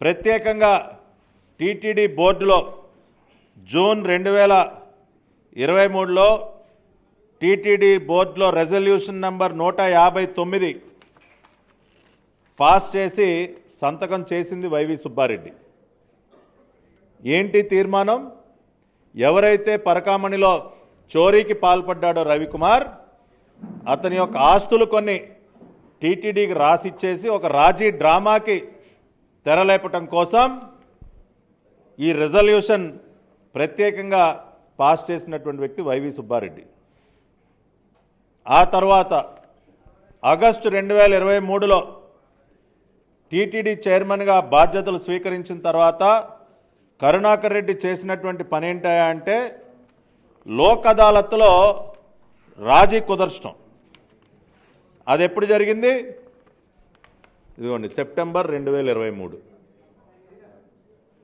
ప్రత్యేకంగా టీటీడీ బోర్డులో జూన్ రెండు వేల ఇరవై మూడులో టీటీడీ బోర్డులో రెజల్యూషన్ నంబర్ నూట యాభై తొమ్మిది పాస్ చేసి సంతకం చేసింది వైవి సుబ్బారెడ్డి. ఏంటి తీర్మానం? ఎవరైతే పరకామణిలో చోరీకి పాల్పడ్డాడో రవికుమార్ అతని యొక్క ఆస్తులు కొన్ని టీటీడీకి రాసిచ్చేసి ఒక రాజీ డ్రామాకి తెరలేపటం కోసం ఈ రెజల్యూషన్ ప్రత్యేకంగా పాస్ చేసినటువంటి వ్యక్తి వైవి సుబ్బారెడ్డి. ఆ తర్వాత ఆగస్టు రెండు వేల ఇరవై మూడులో టీటీడీ చైర్మన్గా బాధ్యతలు స్వీకరించిన తర్వాత కరుణాకర్ రెడ్డి చేసినటువంటి పని ఏంటా అంటే లోక్ అదాలత్లో రాజీ కుదర్చడం అది ఎప్పుడు జరిగింది? ఇదిగోండి సెప్టెంబర్ రెండు వేల ఇరవై మూడు.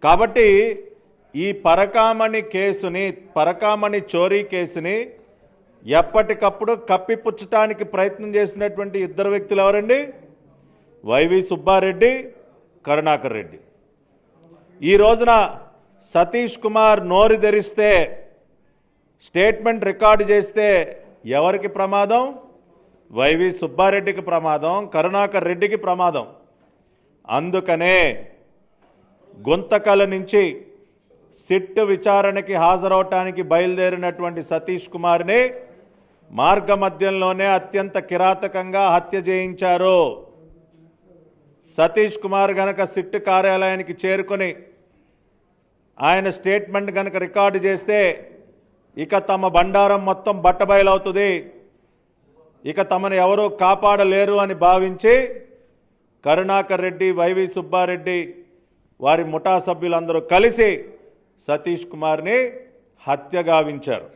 కాబట్టి ఈ పరకామణి కేసుని పరకామణి చోరీ కేసుని ఎప్పటికప్పుడు కప్పిపుచ్చటానికి ప్రయత్నం చేసినటువంటి ఇద్దరు వ్యక్తులు ఎవరండి? Y V Subba Reddy Karunakar Reddy. ఈ రోజున సతీష్ కుమార్ నోరు తెరిస్తే స్టేట్మెంట్ రికార్డు చేస్తే ఎవరికి ప్రమాదం? వైవి సుబ్బారెడ్డికి ప్రమాదం కరుణాకర్ రెడ్డికి ప్రమాదం. అందుకనే గుంతకల నుంచి సిట్ విచారణకి హాజరవటానికి బయలుదేరినటువంటి సతీష్ కుమార్ని మార్గ మధ్యంలోనే అత్యంత కిరాతకంగా హత్య చేయించారు. సతీష్ కుమార్ గనక సిట్ కార్యాలయానికి చేరుకొని ఆయన స్టేట్మెంట్ గనక రికార్డు చేస్తే ఇక తమ బండారం మొత్తం బట్టబయలవుతుంది. ఇక తమను ఎవరూ కాపాడలేరు అని భావించి కరుణాకర్ రెడ్డి వైవి సుబ్బారెడ్డి వారి ముఠా సభ్యులందరూ కలిసి సతీష్ కుమార్ని హత్య గావించారు.